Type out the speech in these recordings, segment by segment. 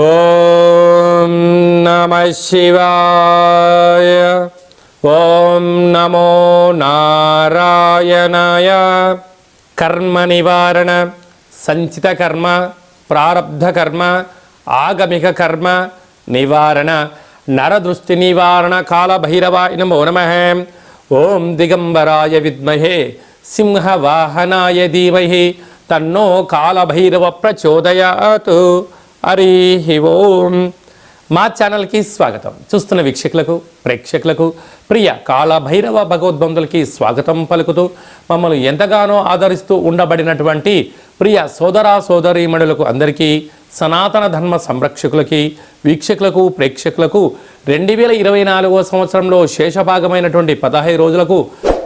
ఓం నమ శివాయ ఓం నమో నారాయణాయ. కర్మ నివారణ సంచిత కర్మ ప్రారబ్ధ కర్మ ఆగమిక కర్మ నివారణ నరదృష్టి నివారణ కాళభైరవాయ నమో నమ. ఓం దిగంబరాయ విద్మహే సింహవాహనాయ ధీమహి తన్నో కాళభైరవ ప్రచోదయాత్. హరి ఓం. మా ఛానల్కి స్వాగతం. చూస్తున్న వీక్షకులకు ప్రేక్షకులకు ప్రియ కాళభైరవ భగవద్బంధులకి స్వాగతం పలుకుతూ మమ్మల్ని ఎంతగానో ఆదరిస్తూ ఉండబడినటువంటి ప్రియ సోదరా సోదరీమణులకు అందరికీ సనాతన ధర్మ సంరక్షకులకి వీక్షకులకు ప్రేక్షకులకు రెండు వేల ఇరవై నాలుగో సంవత్సరంలో శేషభాగమైనటువంటి పదహైదు రోజులకు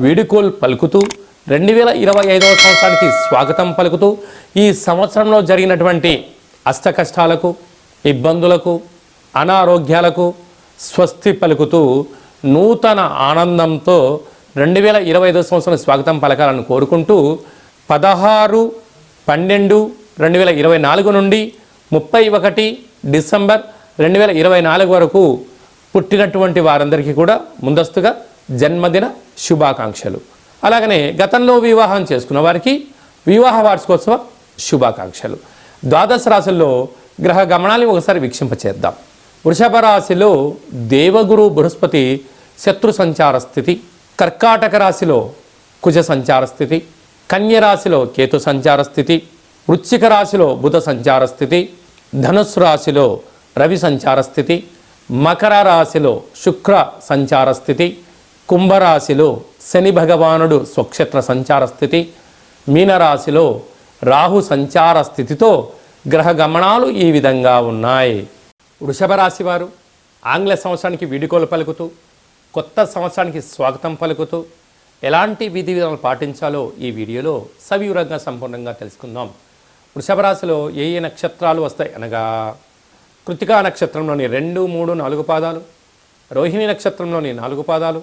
వీడుకోల్ పలుకుతూ రెండు వేల ఇరవై ఐదవ సంవత్సరానికి స్వాగతం పలుకుతూ ఈ సంవత్సరంలో జరిగినటువంటి అష్టకష్టాలకు ఇబ్బందులకు అనారోగ్యాలకు స్వస్తి పలుకుతూ నూతన ఆనందంతో రెండు వేల ఇరవై ఐదో సంవత్సరం స్వాగతం పలకాలని కోరుకుంటూ పదహారు పన్నెండు రెండు వేల ఇరవై నాలుగు నుండి ముప్పై ఒకటి డిసెంబర్ రెండు వేల ఇరవై నాలుగు వరకు పుట్టినటువంటి వారందరికీ కూడా ముందస్తుగా జన్మదిన శుభాకాంక్షలు. అలాగనే గతంలో వివాహం చేసుకున్న వారికి వివాహ వార్షికోత్సవ శుభాకాంక్షలు. ద్వాదశ రాశుల్లో గ్రహ గమనాన్ని ఒకసారి వీక్షింపచేద్దాం. వృషభ రాశిలో దేవగురు బృహస్పతి శత్రు సంచార స్థితి కర్కాటక రాశిలో కుజ సంచార స్థితి కన్య రాశిలో కేతు సంచార స్థితి వృశ్చిక రాశిలో బుధ సంచార స్థితి ధనుస్సు రాశిలో రవి సంచార స్థితి మకర రాశిలో శుక్ర సంచార స్థితి కుంభరాశిలో శని భగవానుడు స్వక్షేత్ర సంచార స్థితి మీనరాశిలో రాహు సంచార స్థితితో గ్రహ గమనాలు ఈ విధంగా ఉన్నాయి. వృషభ రాశి వారు ఆంగ్ల సంవత్సరానికి వీడుకోలు పలుకుతూ కొత్త సంవత్సరానికి స్వాగతం పలుకుతూ ఎలాంటి విధి విధానాలు పాటించాలో ఈ వీడియోలో సవివరంగా సంపూర్ణంగా తెలుసుకుందాం. వృషభ రాశిలో ఏ ఏ నక్షత్రాలు వస్తాయి అనగా కృతికా నక్షత్రంలోని రెండు మూడు నాలుగు పాదాలు రోహిణి నక్షత్రంలోని నాలుగు పాదాలు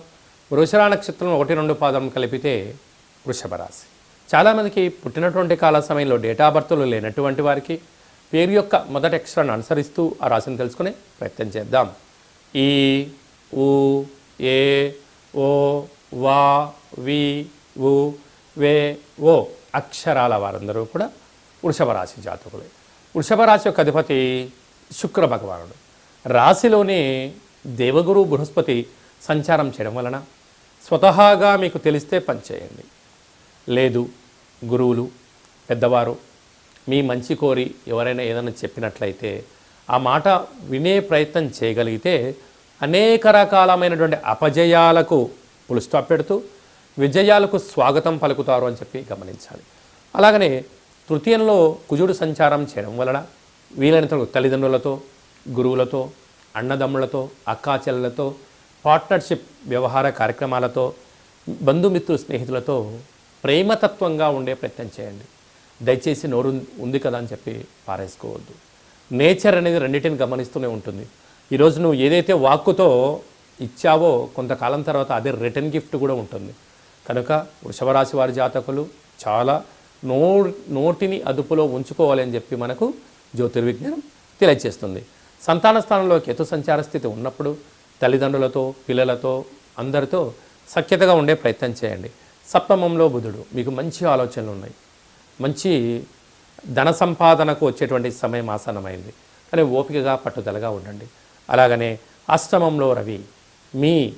వృషరా నక్షత్రంలో ఒకటి రెండు పాదాలను కలిపితే వృషభ రాశి. చాలామందికి పుట్టినటువంటి కాల సమయంలో డేటా బర్త్లు లేనటువంటి వారికి పేరు యొక్క మొదటి అక్షరాన్ని అనుసరిస్తూ ఆ రాశిని తెలుసుకునే ప్రయత్నం చేద్దాం. ఈ ఉ ఏ ఓ వా వి ఉ వే ఓ అక్షరాల వారందరూ కూడా వృషభ రాశి జాతకులే. వృషభ రాశి యొక్క అధిపతి శుక్ర భగవానుడు. రాశిలోనే దేవగురు బృహస్పతి సంచారం చేయడం వలన స్వతహాగా మీకు తెలిస్తే పనిచేయండి లేదు గురువులు పెద్దవారు మీ మంచి కోరి ఎవరైనా ఏదైనా చెప్పినట్లయితే ఆ మాట వినే ప్రయత్నం చేయగలిగితే అనేక రకాలమైనటువంటి అపజయాలకు పులు స్టాప్ పెడుతూ విజయాలకు స్వాగతం పలుకుతారు అని చెప్పి గమనించాలి. అలాగనే తృతీయంలో కుజుడు సంచారం చేయడం వలన వీలైనంత తల్లిదండ్రులతో గురువులతో అన్నదమ్ములతో అక్కాచెల్లెలతో పార్ట్నర్షిప్ వ్యవహార కార్యక్రమాలతో బంధుమిత్రు స్నేహితులతో ప్రేమతత్వంగా ఉండే ప్రయత్నం చేయండి. దయచేసి నోరు ఉంది కదా అని చెప్పి పారేసుకోవద్దు. నేచర్ అనేది రెండింటిని గమనిస్తూనే ఉంటుంది. ఈరోజు నువ్వు ఏదైతే వాక్కుతో ఇచ్చావో కొంతకాలం తర్వాత అదే రిటర్న్ గిఫ్ట్ కూడా ఉంటుంది. కనుక వృషభరాశి వారి జాతకులు చాలా నో నోటిని అదుపులో ఉంచుకోవాలి అని చెప్పి మనకు జ్యోతిర్విజ్ఞానం తెలియజేస్తుంది సంతాన స్థానంలో కేతు సంచార స్థితి ఉన్నప్పుడు తల్లిదండ్రులతో పిల్లలతో అందరితో సఖ్యతగా ఉండే ప్రయత్నం చేయండి. సప్తమంలో బుధుడు. మీకు మంచి ఆలోచనలు ఉన్నాయి. మంచి ధన సంపాదనకు వచ్చేటువంటి సమయం ఆసనమైంది కానీ ఓపికగా పట్టుదలగా ఉండండి. అలాగనే అష్టమంలో రవి మీ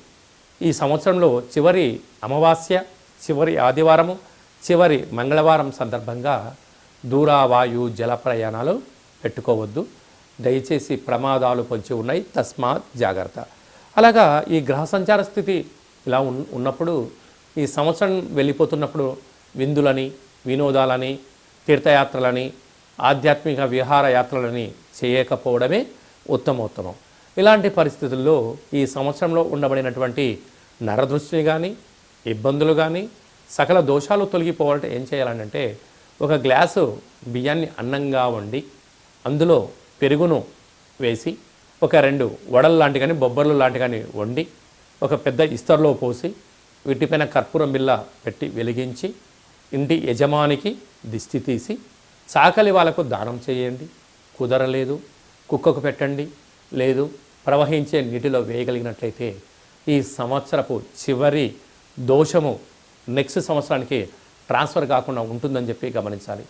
ఈ సంవత్సరంలో చివరి అమావాస్య చివరి ఆదివారము చివరి మంగళవారం సందర్భంగా దూర వాయు జల ప్రయాణాలు పెట్టుకోవద్దు. దయచేసి ప్రమాదాలు పొంచి ఉన్నాయి. తస్మాత్ జాగ్రత్త. అలాగా ఈ గ్రహ సంచార స్థితి ఇలా ఉన్ ఉన్నప్పుడు ఈ సంవత్సరం వెళ్ళిపోతున్నప్పుడు విందులని వినోదాలని తీర్థయాత్రలని ఆధ్యాత్మిక విహారయాత్రలని చేయకపోవడమే ఉత్తమోత్తమం. ఇలాంటి పరిస్థితుల్లో ఈ సంవత్సరంలో ఉండబడినటువంటి నరదృష్టిని కానీ ఇబ్బందులు కానీ సకల దోషాలు తొలగిపోవాలంటే ఏం చేయాలంటే ఒక గ్లాసు బియ్యాన్ని అన్నంగా వండి అందులో పెరుగును వేసి ఒక రెండు వడలు లాంటి కానీ బొబ్బర్లు లాంటి కానీ వండి ఒక పెద్ద ఇస్తర్లో పోసి వీటిపైన కర్పూరం బిల్ల పెట్టి వెలిగించి ఇంటి యజమానికి దిష్టి తీసి చాకలి వాళ్ళకు దానం చేయండి. కుదరలేదు కుక్కకు పెట్టండి. లేదు ప్రవహించే నీటిలో వేయగలిగినట్లయితే ఈ సంవత్సరపు చివరి దోషము నెక్స్ట్ సంవత్సరానికి ట్రాన్స్ఫర్ కాకుండా ఉంటుందని చెప్పి గమనించాలి.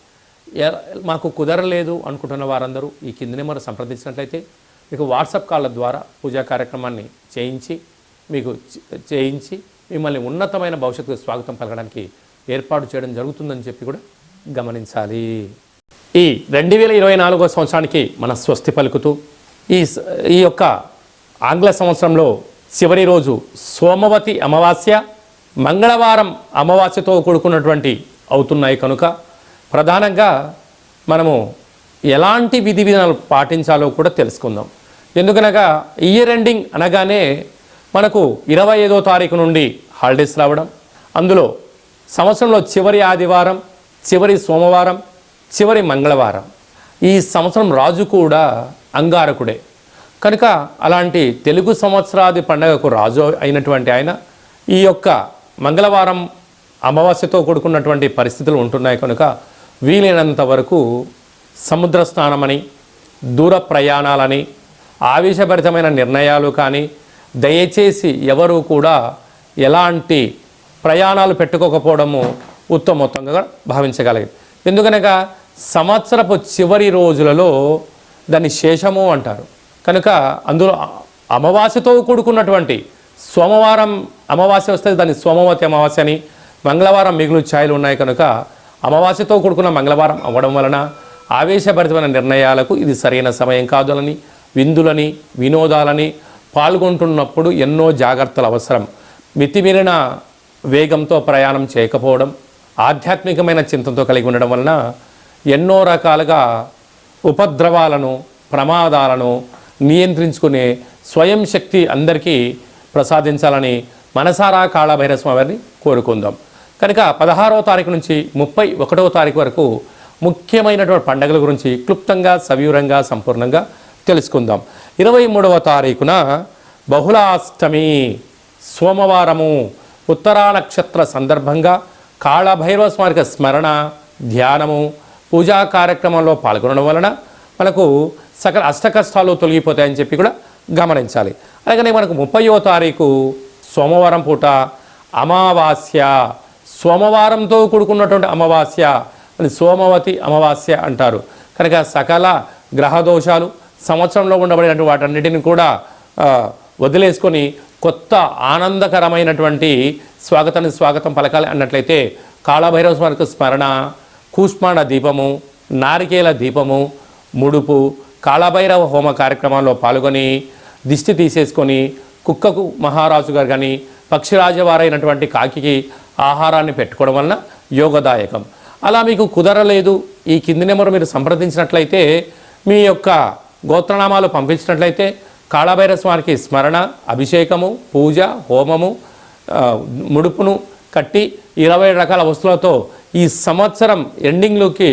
మాకు కుదరలేదు అనుకుంటున్న వారందరూ ఈ కింది నెంబర్ సంప్రదించినట్లయితే మీకు వాట్సాప్ కాళ్ళ ద్వారా పూజా కార్యక్రమాన్ని చేయించి మీకు చేయించి మిమ్మల్ని ఉన్నతమైన భవిష్యత్తుకు స్వాగతం పలకడానికి ఏర్పాటు చేయడం జరుగుతుందని చెప్పి కూడా గమనించాలి. ఈ రెండు వేల ఇరవై నాలుగో సంవత్సరానికి మన స్వస్తి పలుకుతూ ఈ ఈ యొక్క ఆంగ్ల సంవత్సరంలో చివరి రోజు సోమవతి అమావాస్య మంగళవారం అమావాస్యతో కూడుకున్నటువంటి అవుతున్నాయి కనుక ప్రధానంగా మనము ఎలాంటి విధి విధానాలు పాటించాలో కూడా తెలుసుకుందాం. ఎందుకనగా ఇయర్ ఎండింగ్ అనగానే మనకు ఇరవై ఐదో తారీఖు నుండి హాలిడేస్ రావడం అందులో సంవత్సరంలో చివరి ఆదివారం చివరి సోమవారం చివరి మంగళవారం. ఈ సంవత్సరం రాజు కూడా అంగారకుడే. కనుక అలాంటి తెలుగు సంవత్సరాది పండగకు రాజు అయినటువంటి ఆయన ఈ యొక్క మంగళవారం అమావాస్యతో కూడుకున్నటువంటి పరిస్థితులు ఉంటున్నాయి కనుక వీలైనంత వరకు సముద్ర స్నానమని దూర ప్రయాణాలని ఆవేశభరితమైన నిర్ణయాలు కానీ దయచేసి ఎవరు కూడా ఎలాంటి ప్రయాణాలు పెట్టుకోకపోవడము ఉత్తమోత్తంగా భావించగలిగింది ఎందుకనగా సంవత్సరపు చివరి రోజులలో దాన్ని శేషము అంటారు. కనుక అందులో అమావాస్యతో కూడుకున్నటువంటి సోమవారం అమావాస్య వస్తే దాన్ని సోమవతి అమావాస్య అని మంగళవారం మిగులు ఛాయలు ఉన్నాయి కనుక అమావాస్యతో కూడుకున్న మంగళవారం అవ్వడం వలన ఆవేశభరితమైన నిర్ణయాలకు ఇది సరైన సమయం కాదులని విందులని వినోదాలని పాల్గొంటున్నప్పుడు ఎన్నో జాగ్రత్తలు అవసరం. మితిమీరిన వేగంతో ప్రయాణం చేయకపోవడం ఆధ్యాత్మికమైన చింతనతో కలిగి ఉండడం వలన ఎన్నో రకాలుగా ఉపద్రవాలను ప్రమాదాలను నియంత్రించుకునే స్వయం శక్తి అందరికీ ప్రసాదించాలని మనసారా కాళభైరస్వామి వారిని కోరుకుందాం. కనుక పదహారవ తారీఖు నుంచి ముప్పై ఒకటవ తారీఖు వరకు ముఖ్యమైనటువంటి పండుగల గురించి క్లుప్తంగా సవివరంగా సంపూర్ణంగా తెలుసుకుందాం. ఇరవై మూడవ తారీఖున బహుళాష్టమి సోమవారము ఉత్తరా నక్షత్ర సందర్భంగా కాళభైరవ స్మారక స్మరణ ధ్యానము పూజా కార్యక్రమంలో పాల్గొనడం వలన మనకు సకల అష్టకష్టాలు తొలగిపోతాయని చెప్పి కూడా గమనించాలి. అలాగనే మనకు ముప్పయో తారీఖు సోమవారం పూట అమావాస్య సోమవారంతో కూడుకున్నటువంటి అమావాస్య అని సోమవతి అమావాస్య అంటారు. కనుక సకల గ్రహ దోషాలు సంవత్సరంలో ఉండబడినటువంటి వాటన్నిటిని కూడా వదిలేసుకొని కొత్త ఆనందకరమైనటువంటి స్వాగతాన్ని స్వాగతం పలకాలి అన్నట్లయితే కాళభైరవ స్వామికి స్మరణ కూష్మాండ దీపము నారికేల దీపము ముడుపు కాళభైరవ హోమ కార్యక్రమాల్లో పాల్గొని దిష్టి తీసేసుకొని కుక్కకు మహారాజు గారు కానీ పక్షిరాజవారైనటువంటి కాకికి ఆహారాన్ని పెట్టుకోవడం వలన యోగదాయకం. అలా మీకు కుదరలేదు ఈ కింది నెంబర్ మీరు సంప్రదించినట్లయితే మీ యొక్క గోత్రనామాలు పంపించినట్లయితే కాళభైర స్వామికి స్మరణ అభిషేకము పూజ హోమము ముడుపును కట్టి ఇరవై రకాల వస్తువులతో ఈ సంవత్సరం ఎండింగ్లోకి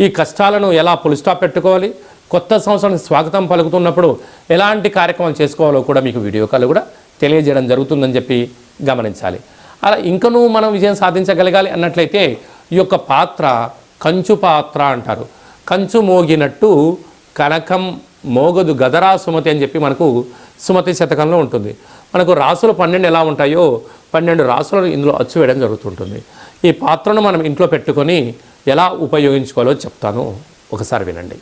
ఈ కష్టాలను ఎలా పులిస్టాప్ పెట్టుకోవాలి కొత్త సంవత్సరానికి స్వాగతం పలుకుతున్నప్పుడు ఎలాంటి కార్యక్రమాలు చేసుకోవాలో కూడా మీకు వీడియో కాల్ కూడా తెలియజేయడం జరుగుతుందని చెప్పి గమనించాలి. అలా ఇంకనూ మనం విజయం సాధించగలగాలి అన్నట్లయితే ఈ యొక్క పాత్ర కంచు పాత్ర అంటారు. కంచు మోగినట్టు కనకం మోగదు గదరా సుమతి అని చెప్పి మనకు సుమతి శతకంలో ఉంటుంది. మనకు రాసులు పన్నెండు ఎలా ఉంటాయో పన్నెండు రాసులను ఇందులో అచ్చు వేయడం జరుగుతుంటుంది. ఈ పాత్రను మనం ఇంట్లో పెట్టుకొని ఎలా ఉపయోగించుకోవాలో చెప్తాను. ఒకసారి వినండి.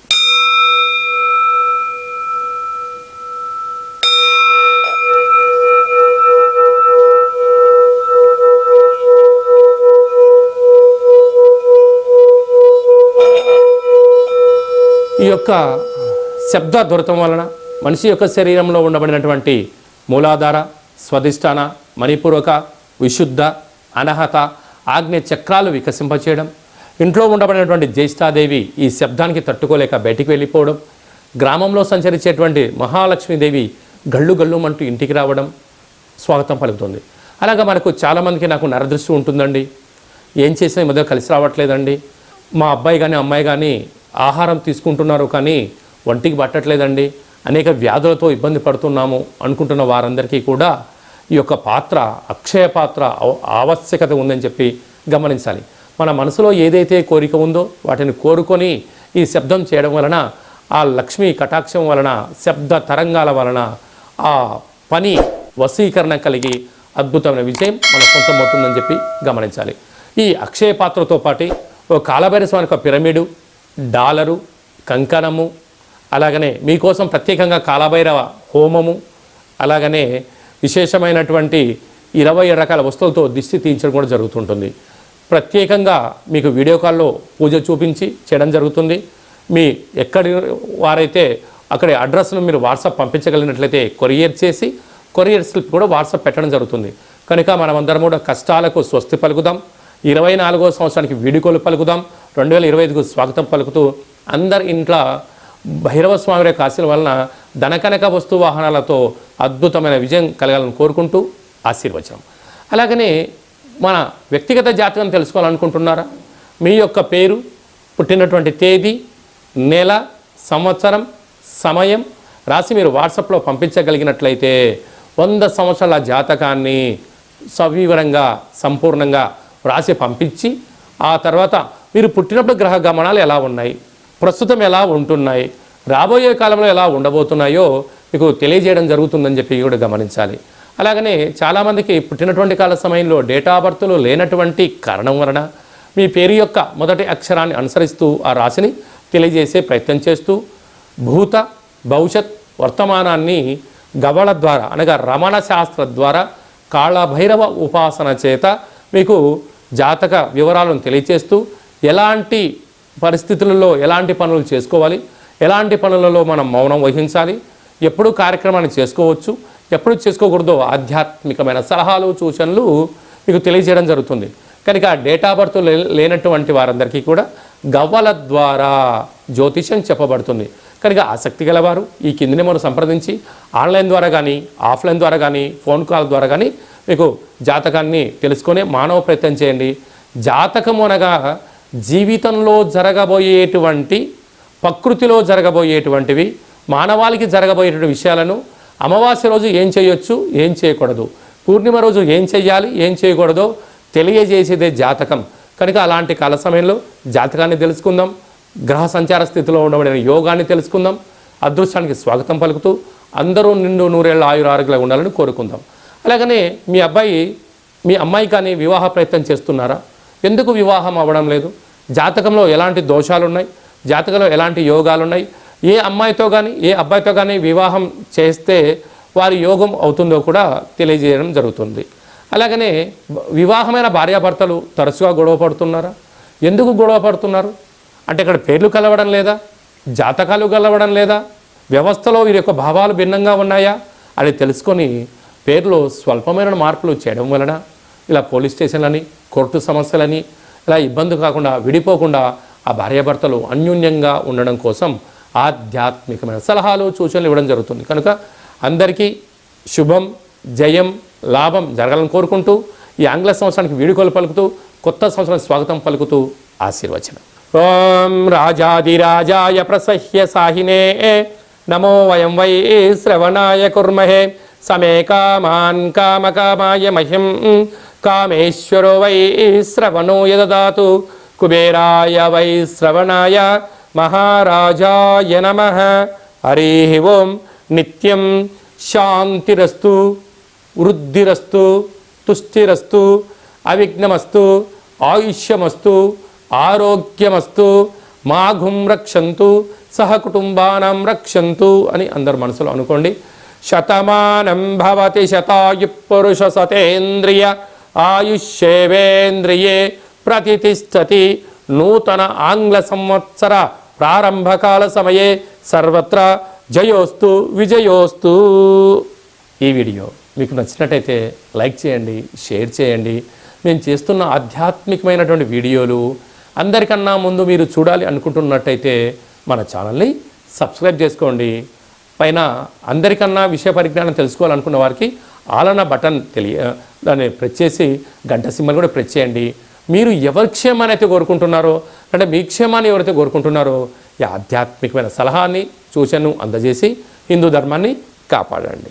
ఈ యొక్క శబ్ద దురతం వలన మనిషి యొక్క శరీరంలో ఉండబడినటువంటి మూలాధార స్వధిష్టాన మణిపూర్వక విశుద్ధ అనహత ఆగ్నేయ చక్రాలు వికసింపచేయడం ఇంట్లో ఉండబడినటువంటి జ్యేష్ఠాదేవి ఈ శబ్దానికి తట్టుకోలేక బయటికి వెళ్ళిపోవడం గ్రామంలో సంచరించేటువంటి మహాలక్ష్మీదేవి గళ్ళు గళ్ళుమంటూ ఇంటికి రావడం స్వాగతం పలుకుతుంది. అలాగా మనకు చాలామందికి నాకు నరదృష్టి ఉంటుందండి. ఏం చేసినా ఈ మధ్య కలిసి రావట్లేదండి. మా అబ్బాయి కానీ అమ్మాయి కానీ ఆహారం తీసుకుంటున్నారు కానీ ఒంటికి పట్టట్లేదండి. అనేక వ్యాధులతో ఇబ్బంది పడుతున్నాము అనుకుంటున్న వారందరికీ కూడా ఈ యొక్క పాత్ర అక్షయ పాత్ర ఆవశ్యకత ఉందని చెప్పి గమనించాలి. మన మనసులో ఏదైతే కోరిక ఉందో వాటిని కోరుకొని ఈ శబ్దం చేయడం వలన ఆ లక్ష్మీ కటాక్షం వలన శబ్ద తరంగాల వలన ఆ పని వశీకరణ కలిగి అద్భుతమైన విజయం మన సొంతమవుతుందని చెప్పి గమనించాలి. ఈ అక్షయ పాత్రతో పాటు ఓ కాలభైరస్వామి యొక్క పిరమిడు డాలరు కంకణము అలాగనే మీకోసం ప్రత్యేకంగా కాలభైరవ హోమము అలాగనే విశేషమైనటువంటి ఇరవై రకాల వస్తువులతో దిష్టి తీయించడం కూడా జరుగుతుంటుంది. ప్రత్యేకంగా మీకు వీడియో కాల్లో పూజ చూపించి చేయడం జరుగుతుంది. మీ ఎక్కడి వారైతే అక్కడి అడ్రస్ను మీరు వాట్సాప్ పంపించగలిగినట్లయితే కొరియర్ చేసి కొరియర్ స్లిప్ కూడా వాట్సాప్ పెట్టడం జరుగుతుంది. కనుక మనమందరం కూడా కష్టాలకు స్వస్తి పలుకుదాం. ఇరవై నాలుగో సంవత్సరానికి వీడుకోలు పలుకుదాం. రెండు వేల ఇరవై ఐదుకు స్వాగతం పలుకుతూ అందరి ఇంట్లో భైరవ స్వామి యొక్క ఆశీల వలన ధనకనక వస్తు వాహనాలతో అద్భుతమైన విజయం కలగాలని కోరుకుంటూ ఆశీర్వచనం. అలాగనే మన వ్యక్తిగత జాతకం తెలుసుకోవాలనుకుంటున్నారా? మీ యొక్క పేరు పుట్టినటువంటి తేదీ నెల సంవత్సరం సమయం రాసి మీరు వాట్సాప్లో పంపించగలిగినట్లయితే వంద సంవత్సరాల జాతకాన్ని సవివరంగా సంపూర్ణంగా రాసి పంపించి ఆ తర్వాత మీరు పుట్టినప్పుడు గ్రహ గమనాలు ఎలా ఉన్నాయి? ప్రస్తుతం ఎలా ఉంటున్నాయి? రాబోయే కాలంలో ఎలా ఉండబోతున్నాయో మీకు తెలియజేయడం జరుగుతుందని చెప్పి కూడా గమనించాలి. అలాగనే చాలామందికి పుట్టినటువంటి కాల సమయంలో డేటా బర్త్లు లేనటువంటి కారణం వలన మీ పేరు యొక్క మొదటి అక్షరాన్ని అనుసరిస్తూ ఆ రాశిని తెలియజేసే ప్రయత్నం చేస్తూ భూత భవిష్యత్ వర్తమానాన్ని గవళ ద్వారా అనగా రమణ శాస్త్ర ద్వారా కాళభైరవ ఉపాసన చేత మీకు జాతక వివరాలను తెలియచేస్తూ ఎలాంటి పరిస్థితులలో ఎలాంటి పనులు చేసుకోవాలి? ఎలాంటి పనులలో మనం మౌనం వహించాలి? ఎప్పుడు కార్యక్రమాన్ని చేసుకోవచ్చు? ఎప్పుడు చేసుకోకూడదో? ఆధ్యాత్మికమైన సలహాలు సూచనలు మీకు తెలియజేయడం జరుగుతుంది. కనుక డేటా బర్త్ లే- లేనటువంటి వారందరికీ కూడా గవ్వల ద్వారా జ్యోతిషం చెప్పబడుతుంది. కనుక ఆసక్తి గలవారు ఈ కిందనే మనం సంప్రదించి ఆన్లైన్ ద్వారా కానీ ఆఫ్లైన్ ద్వారా కానీ ఫోన్ కాల్ ద్వారా కానీ మీకు జాతకాన్ని తెలుసుకొని మానవ ప్రయత్నం చేయండి. జాతకం అనగా జీవితంలో జరగబోయేటువంటి ప్రకృతిలో జరగబోయేటువంటివి మానవాళికి జరగబోయేటువంటి విషయాలను అమావాస్య రోజు ఏం చేయొచ్చు ఏం చేయకూడదు. పూర్ణిమ రోజు ఏం చేయాలి ఏం చేయకూడదో తెలియజేసేదే జాతకం. కనుక అలాంటి కాల సమయంలో జాతకాన్ని తెలుసుకుందాం గ్రహ సంచార స్థితిలో ఉండబడిన యోగాన్ని తెలుసుకుందాం అదృష్టానికి స్వాగతం పలుకుతూ అందరూ నిండు నూరేళ్ళ ఆయుర ఆరోగ్యంగా ఉండాలని కోరుకుందాం. అలాగనే మీ అబ్బాయి మీ అమ్మాయి కానీ వివాహ ప్రయత్నం చేస్తున్నారా? ఎందుకు వివాహం అవ్వడం లేదు? జాతకంలో ఎలాంటి దోషాలు ఉన్నాయి జాతకంలో ఎలాంటి యోగాలు ఉన్నాయి ఏ అమ్మాయితో కానీ ఏ అబ్బాయితో కానీ వివాహం చేస్తే వారి యోగం అవుతుందో కూడా తెలియజేయడం జరుగుతుంది. అలాగనే వివాహమైన భార్యాభర్తలు తరచుగా గొడవ పడుతున్నారా? ఎందుకు గొడవ పడుతున్నారు? అంటే ఇక్కడ పేర్లు కలవడం లేదా? జాతకాలు కలవడం లేదా? వ్యవస్థలో వీరి యొక్క భావాలు భిన్నంగా ఉన్నాయా? అని తెలుసుకొని పేర్లో స్వల్పమైన మార్పులు చేయడం వలన ఇలా పోలీస్ స్టేషన్లని కోర్టు సమస్యలని ఇలా ఇబ్బంది కాకుండా విడిపోకుండా ఆ భార్యాభర్తలు అన్యోన్యంగా ఉండడం కోసం ఆధ్యాత్మికమైన సలహాలు సూచనలు ఇవ్వడం జరుగుతుంది. కనుక అందరికీ శుభం జయం లాభం జరగాలని కోరుకుంటూ ఈ ఆంగ్ల సంవత్సరానికి వీడుకోలు పలుకుతూ కొత్త సంవత్సరానికి స్వాగతం పలుకుతూ ఆశీర్వచనం. ఓం రాజాదిరాజాయ ప్రసహ్య సాహినే నమో వయం వై శ్రవణాయ కుర్మహే. సమే కామాన్ కామకామాయ మహిం కామేశ్వరో వై శ్రవణో యదదాతు. కుబేరాయ వై శ్రవణాయ మహారాజాయ నమ. హరి ఓం నిత్యం శాంతిరస్తు వృద్ధిరస్తు తుష్టిరస్తు అవిఘ్నమస్తు ఆయుష్యమస్తు ఆరోగ్యమస్తు మాఘుం రక్షంతు సహకుటుంబానం రక్షంతు అని అందరు మనసులో అనుకోండి. శతమానం భవతి శతాయు పురుష సతేంద్రియ ఆయుష్యేవేంద్రియే ప్రతిష్టతి. నూతన ఆంగ్ల సంవత్సర ప్రారంభకాల సమయే సర్వత్ర జయోస్తు విజయోస్తు. ఈ వీడియో మీకు నచ్చినట్టయితే లైక్ చేయండి షేర్ చేయండి. మేము చేస్తున్న ఆధ్యాత్మికమైనటువంటి వీడియోలు అందరికన్నా ముందు మీరు చూడాలి అనుకుంటున్నట్టయితే మన ఛానల్ని సబ్స్క్రైబ్ చేసుకోండి. పైన అందరికన్నా విషయ పరిజ్ఞానం తెలుసుకోవాలనుకున్న వారికి ఆలన బటన్ తెలియ దాన్ని ప్రెస్ చేసి గంట సింబల్ కూడా ప్రెస్ చేయండి. మీరు ఎవరి క్షేమాన్ని అయితే కోరుకుంటున్నారో అంటే మీ క్షేమాన్ని ఎవరైతే కోరుకుంటున్నారో ఈ ఆధ్యాత్మికమైన సలహాని సూచనను అందజేసి హిందూ ధర్మాన్ని కాపాడండి.